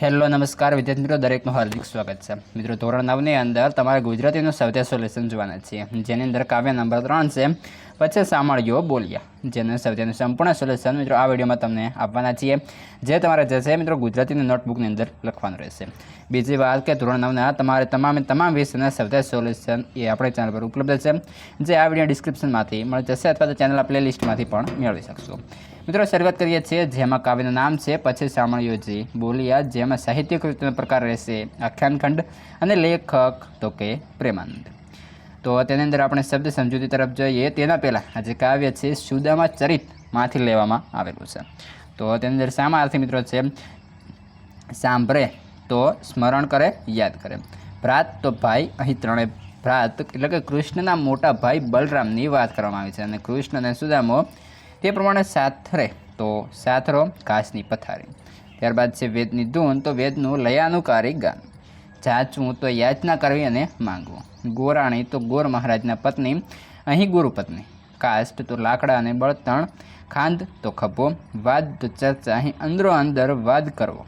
Hello, નમસ્કાર વિદ્યાર્થી મિત્રો, દરેકનું હાર્દિક સ્વાગત છે. મિત્રો, ધોરણ નવની અંદર તમારે ગુજરાતીનું સૌથી સોલ્યુશન જોવાના છીએ. જેની અંદર કાવ્ય નંબર ત્રણ છે પછી સાંભળ્યો બોલ્યા. જેનું સૌથી સંપૂર્ણ સોલ્યુશન મિત્રો આ વિડીયોમાં તમને આપવાના છીએ. જે તમારે જશે મિત્રો ગુજરાતીની નોટબુકની અંદર લખવાનું રહેશે. બીજી વાત કે ધોરણ નવના તમારે તમામે તમામ વિષયના સૌથી સોલ્યુશન એ આપણી ચેનલ પર ઉપલબ્ધ છે. જે આ વીડિયો ડિસ્ક્રિપ્શનમાંથી મળી જશે અથવા તો ચેનલ પ્લેલિસ્ટમાંથી પણ મેળવી શકશો. મિત્રો શરૂઆત કરીએ છીએ જેમાં કાવ્યનું નામ છે, પછી સામળિયોજી બોલિયા, જેમાં સાહિત્ય કૃતિનો પ્રકાર રહેશે આખ્યાનખંડ અને લેખક તો કે પ્રેમાનંદ. તો તેની અંદર આપણે શબ્દ સમજૂતી તરફ જોઈએ. તેના પહેલાં આ જે કાવ્ય છે સુદામા ચરિતમાંથી લેવામાં આવેલું છે. તો તેની અંદર શામાં અર્થી મિત્રો છે? સાંભળે તો સ્મરણ કરે, યાદ કરે. ભ્રાત તો ભાઈ, અહીં ત્રણેય ભ્રાત, એટલે કે કૃષ્ણના મોટા ભાઈ બલરામની વાત કરવામાં આવી છે અને કૃષ્ણ અને સુદામો તે પ્રમાણે સાથરે, તો સાથરો ઘાસની પથારી. ત્યારબાદ છે વેદની ધૂન, તો વેદનું લયાનુકારી ગાન. જાચવું તો યાચના કરવી અને માંગવું. ગોરાણી તો ગોર મહારાજના પત્ની, અહીં ગુરુપત્ની. કાસ્ટ તો લાકડા અને બળતણ, ખાંદ તો ખભો, વાદ તો ચર્ચા, અહીં અંદરો અંદર વાદ કરવો.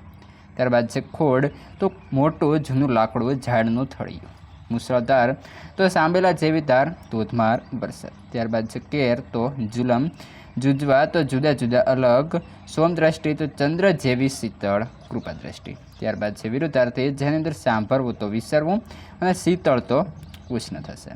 ત્યારબાદ છે ખોડ, તો મોટું જૂનું લાકડું ઝાડનું થળિયું. મુસળધાર, તો સાંભેલા જેવી ધાર ધોધમાર વરસાદ. ત્યારબાદ છે કેર, તો જુલમ જુજવા તો જુદા જુદા અલગ. સોમદ્રષ્ટિ તો ચંદ્ર જેવી શીતળ, કૃપા દ્રષ્ટિ. ત્યારબાદ છે વિરુદ્ધાર્થી, જેની અંદર સાંભળવું તો વિસરવું અને શીતળ તો ઉષ્ણ થશે.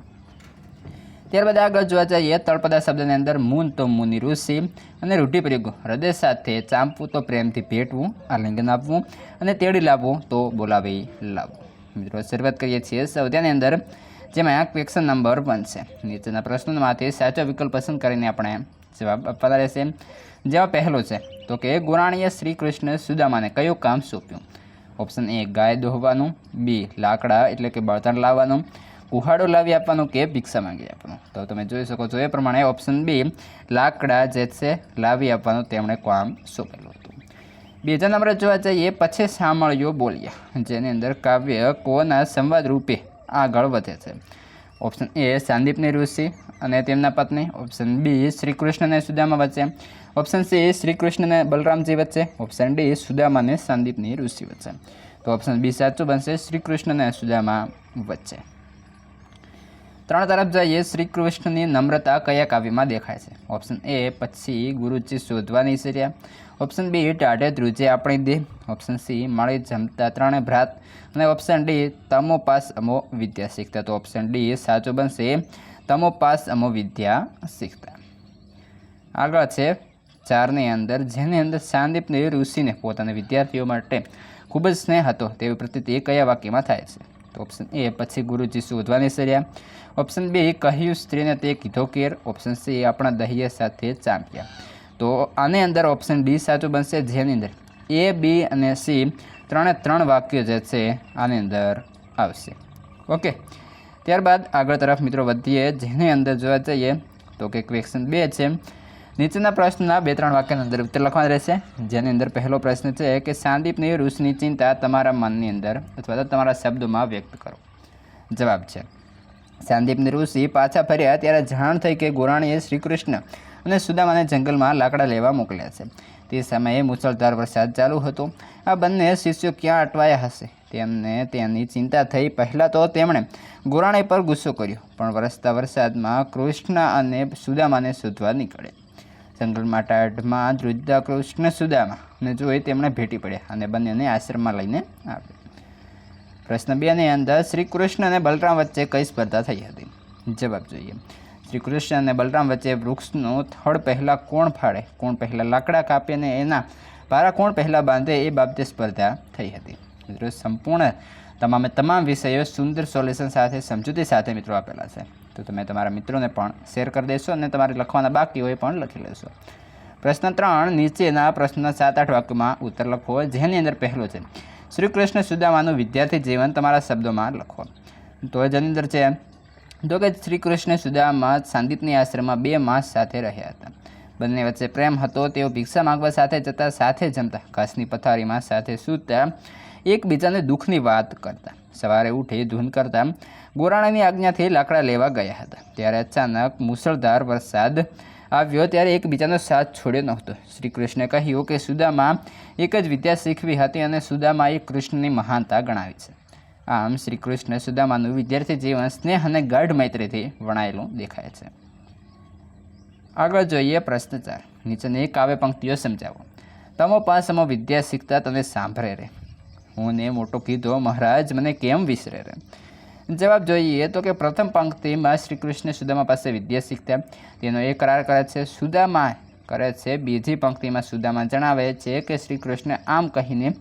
ત્યારબાદ આગળ જોવા જઈએ, તળપદા શબ્દની અંદર મૂન તો મુનિ ઋષિ અને રૂઢિપ્રયોગ. હૃદય સાથે ચાંપવું તો પ્રેમથી ભેટવું, આલિંગન આપવું અને તેડી લાવવું તો બોલાવી લાવવું. મિત્રો, શરૂઆત કરીએ છીએ સૌદ્યાની અંદર, જેમાં ક્વેશ્ચન નંબર વન છે નીચેના પ્રશ્નોમાંથી સાચો વિકલ્પ પસંદ કરીને આપણે જવાબ આપવાના રહેશે. જેવા પહેલો છે, તો કે ગુરાણીએ શ્રી કૃષ્ણ સુદામાને કયું કામ સોંપ્યું? ઓપ્શન એ, ગાય દોહવાનું, બી, લાકડા, એટલે કે બળતણ લાવવાનું, કુહાડો લાવી આપવાનું કે ભિક્ષા માંગી આપવાનું? તો તમે જોઈ શકો છો એ પ્રમાણે ઓપ્શન બી, લાકડા જે છે લાવી આપવાનું તેમણે કામ સોંપેલું હતું. બીજા નંબરે જોવા જઈએ, પછી સાંભળ્યો બોલ્યા, જેની અંદર કાવ્ય કોના સંવાદ રૂપે આગળ વધે છે. ઓપ્શન એ સંદીપની ઋષિ અને તેમના પત્ની. ઓપ્શન બી શ્રી કૃષ્ણ અને સુદામા વચ્ચે. ઓપ્શન સી શ્રી કૃષ્ણ અને બલરામજી વચ્ચે. ઓપ્શન ડી સુદામા અને સંદીપની ઋષિ વચ્ચે. તો ઓપ્શન બી સાચું બનશે શ્રી કૃષ્ણ અને સુદામા વચ્ચે. ત્રણ તરફ જઈએ, શ્રી કૃષ્ણની નમ્રતા કયા કાવ્યમાં દેખાય છે? ઓપ્શન એ પછી ગુરુજી શોધવાની સર્યા ઓપ્શન બી ટાઢે ધ્રુજે આપણી દેહ. ઓપ્શન સી મળી જમતા ત્રણે ભ્રાત. અને ઓપ્શન ડી તમો પાસ અમો વિદ્યા શીખતા. તો ઓપ્શન ડી સાચો બનશે. તમો પાસ અમો વિદ્યા શીખતા. આગળ છે, ચારની અંદર. જેની અંદર સાંદીપને ઋષિને પોતાના વિદ્યાર્થીઓ માટે ખૂબ જ સ્નેહ હતો, તેવી પ્રતિતિ કયા વાક્યમાં થાય છે? તો ઓપ્શન એ પછી ગુરુજી શોધવાની સર્યા ઓપ્શન બી કહ્યું સ્ત્રીને તે કીધો કેર. ઓપ્શન સી આપણા દહીએ સાથે ચાંપ્યા. તો આની અંદર ઓપ્શન ડી સાચું બનશે જેની અંદર એ બી અને સી ત્રણે ત્રણ વાક્યો જે છે આની અંદર આવશે. ઓકે ત્યારબાદ આગળ તરફ મિત્રો વધીએ. જેની અંદર જોવા જઈએ તો કે ક્વેશ્ચન બે છે. નીચેના પ્રશ્નના બે, ત્રણ વાક્યની અંદર ઉત્તર લખવાના રહેશે. જેની અંદર પહેલો પ્રશ્ન છે કે સાંદીપની ઋષની ચિંતા તમારા મનની અંદર અથવા તો તમારા શબ્દોમાં વ્યક્ત કરો. જવાબ છે. સાંદીપની ઋષિ પાછા ફર્યા ત્યારે જાણ થઈ કે ગોરાણીએ શ્રી કૃષ્ણ અને સુદામાને જંગલમાં લાકડા લેવા મોકલ્યા છે. તે સમયે મુસળધાર વરસાદ ચાલુ હતો. આ બંને શિષ્યો ક્યાં અટવાયા હશે? તેમને તેની ચિંતા થઈ. પહેલાં તો તેમણે ગોરાણી પર ગુસ્સો કર્યો, પણ વરસતા વરસાદમાં કૃષ્ણ અને સુદામાને શોધવા નીકળે જંગલમાં ટાઢમાં ધ્રુજતા કૃષ્ણ સુદામા. અને જોઈ તેમણે ભેટી પડ્યા અને બંનેને આશ્રમમાં લઈને આવ્યા. પ્રશ્ન બેની અંદર શ્રી કૃષ્ણ અને બલરામ વચ્ચે કઈ સ્પર્ધા થઈ હતી? જવાબ જોઈએ. શ્રી કૃષ્ણ અને બલરામ વચ્ચે વૃક્ષનું થડ પહેલાં કોણ ફાડે, કોણ પહેલાં લાકડા કાપે અને એના પારા કોણ પહેલાં બાંધે એ બાબતે સ્પર્ધા થઈ હતી. સંપૂર્ણ તમામે તમામ વિષયો સુંદર સોલ્યુશન સાથે, સમજૂતી સાથે મિત્રો આપેલા છે. તો તમે તમારા મિત્રોને પણ શેર કરી દેશો અને તમારે લખવાના બાકી હોય પણ લખી લેશો. પ્રશ્ન ત્રણ, નીચેના પ્રશ્નના સાત, આઠ વાક્યમાં ઉત્તર લખો. જેની અંદર પહેલો છે, શ્રી કૃષ્ણ સુદામાનું વિદ્યાર્થી જીવન તમારા શબ્દોમાં લખો. તો જેની અંદર છે, તો કે શ્રી કૃષ્ણ સુદામા સાંદીપની આશ્રમમાં બે માસ સાથે રહ્યા હતા. બંને વચ્ચે પ્રેમ હતો, તેઓ ભિક્ષા માગવા સાથે જતા, સાથે જમતા. ઘાસની પથારીમાં સાથે સૂતા. એકબીજાને દુઃખની વાત કરતા. સવારે ઉઠી ધૂન કરતા ગોરાણાની આજ્ઞાથી લાકડા લેવા ગયા હતા. ત્યારે અચાનક મુસળધાર વરસાદ આવ્યો ત્યારે એકબીજાનો સાથ છોડ્યો નહોતો. શ્રી કૃષ્ણે કહ્યું કે સુદામા એક જ વિદ્યા શીખવી હતી અને સુદામાએ કૃષ્ણની મહાનતા ગણાવી છે. આમ શ્રી સુદામાનું વિદ્યાર્થી જીવન સ્નેહ અને ગાઢ મૈત્રીથી વણાયેલું દેખાય છે. આગળ જોઈએ પ્રશ્ન ચાર નીચેની કાવ્ય પંક્તિઓ સમજાવો. તમો પાસમો વિદ્યા શીખતા તને સાંભળે રે. હું ને મોટો કીધો, મહારાજ, મને કેમ વિસરે રે? જવાબ જોઈએ તો કે પ્રથમ પંક્તિમાં શ્રી કૃષ્ણ સુદામા પાસે વિદ્યા શીખતા. તેનો એ કરાર કરે છે, સુદામા કરે છે. બીજી પંક્તિમાં સુદામા જણાવે છે કે શ્રી કૃષ્ણે આમ કહીને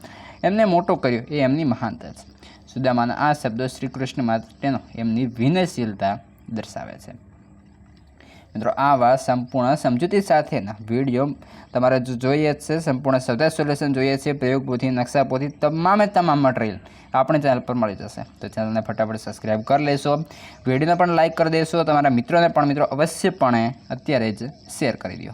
એમને મોટો કર્યો. એ એમની મહાનતા છે. સુદામાના આ શબ્દો શ્રી કૃષ્ણ માટેનો એમની વિનયશીલતા દર્શાવે છે. મિત્રો આવા સંપૂર્ણ સમજૂતી સાથેના વીડિયો તમારે જો જોઈએ છે, સંપૂર્ણ સૌદા સોલ્યુશન જોઈએ છે, પ્રયોગ પોથી નકશા પોથી તમામે તમામ મટીરિયલ આપણે ચેનલ પર મળી જશે. તો ચેનલને ફટાફટ સબસ્ક્રાઈબ કરી લેશો. વિડીયોને પણ લાઇક કરી દેશો. તમારા મિત્રોને પણ મિત્રો, અવશ્યપણે અત્યારે જ શેર કરી દો